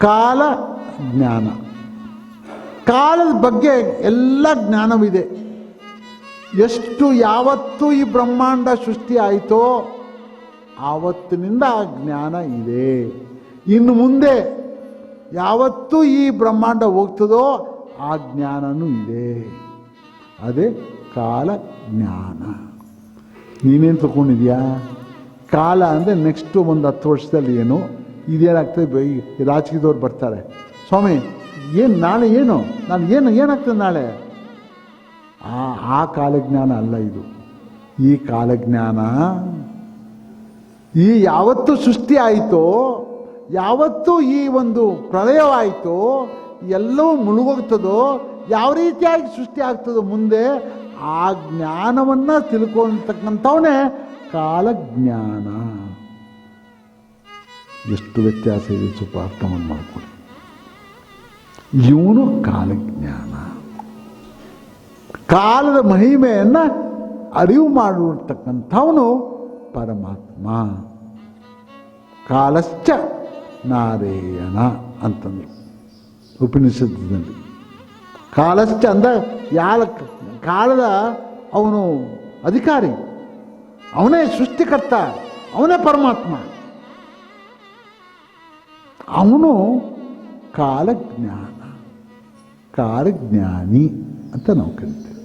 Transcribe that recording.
ಕಾಲ ಜ್ಞಾನ. ಕಾಲದ ಬಗ್ಗೆ ಎಲ್ಲ ಜ್ಞಾನವಿದೆ. ಎಷ್ಟು ಯಾವತ್ತು ಈ ಬ್ರಹ್ಮಾಂಡ ಸೃಷ್ಟಿ ಆಯಿತೋ ಆವತ್ತಿನಿಂದ ಆ ಜ್ಞಾನ ಇದೆ. ಇನ್ನು ಮುಂದೆ ಯಾವತ್ತು ಈ ಬ್ರಹ್ಮಾಂಡ ಹೋಗ್ತದೋ ಆ ಜ್ಞಾನನೂ ಇದೆ. ಅದೇ ಕಾಲ ಜ್ಞಾನ. ನೀನೇನು ತಗೊಂಡಿದ್ಯಾ ಕಾಲ ಅಂದರೆ ನೆಕ್ಸ್ಟು ಒಂದು ಹತ್ತು ವರ್ಷದಲ್ಲಿ ಏನು? ಇದೇನಾಗ್ತದೆ ರಾಜಕೀಯದವ್ರು ಬರ್ತಾರೆ. ಸ್ವಾಮಿ ಏನು ನಾಳೆ ಏನು? ನಾನು ಏನು ಏನಾಗ್ತದೆ ನಾಳೆ? ಆ. ಆ ಕಾಲಜ್ಞಾನ ಅಲ್ಲ ಇದು. ಈ ಕಾಲಜ್ಞಾನ ಈ ಯಾವತ್ತು ಸೃಷ್ಟಿ ಆಯಿತೋ ಯಾವತ್ತು ಈ ಒಂದು ಪ್ರಳಯವಾಯಿತೋ ಎಲ್ಲವೂ ಮುಳುಗೋಗ್ತದೋ ಯಾವ ರೀತಿಯಾಗಿ ಸೃಷ್ಟಿ ಆಗ್ತದೋ ಮುಂದೆ ಆ ಜ್ಞಾನವನ್ನು ತಿಳ್ಕೊಳ್ತಕ್ಕಂಥವನೇ ಕಾಲಜ್ಞಾನ. ಎಷ್ಟು ವ್ಯತ್ಯಾಸ ಇದೆ ಸ್ವಲ್ಪ ಅರ್ಥವನ್ನು ಮಾಡ್ಕೊಳ್ಳಿ ಇವನು ಕಾಲಜ್ಞಾನ. ಕಾಲದ ಮಹಿಮೆಯನ್ನು ಅರಿವು ಮಾಡಿರ್ತಕ್ಕಂಥವನು ಪರಮಾತ್ಮ. ಕಾಲಶ್ಚ ನಾರಾಯಣ ಅಂತಂದು ಉಪನಿಷತ್ತಿನಲ್ಲಿ. ಕಾಲಶ್ಚ ಅಂದ ಯಾರ ಕಾಲದ ಅವನು ಅಧಿಕಾರಿ, ಅವನೇ ಸೃಷ್ಟಿಕರ್ತ, ಅವನೇ ಪರಮಾತ್ಮ. ಅವನು ಕಾಲಜ್ಞಾನ ಕಾಲಜ್ಞಾನಿ ಅಂತ ನಾವು ಕರಿತೀವಿ.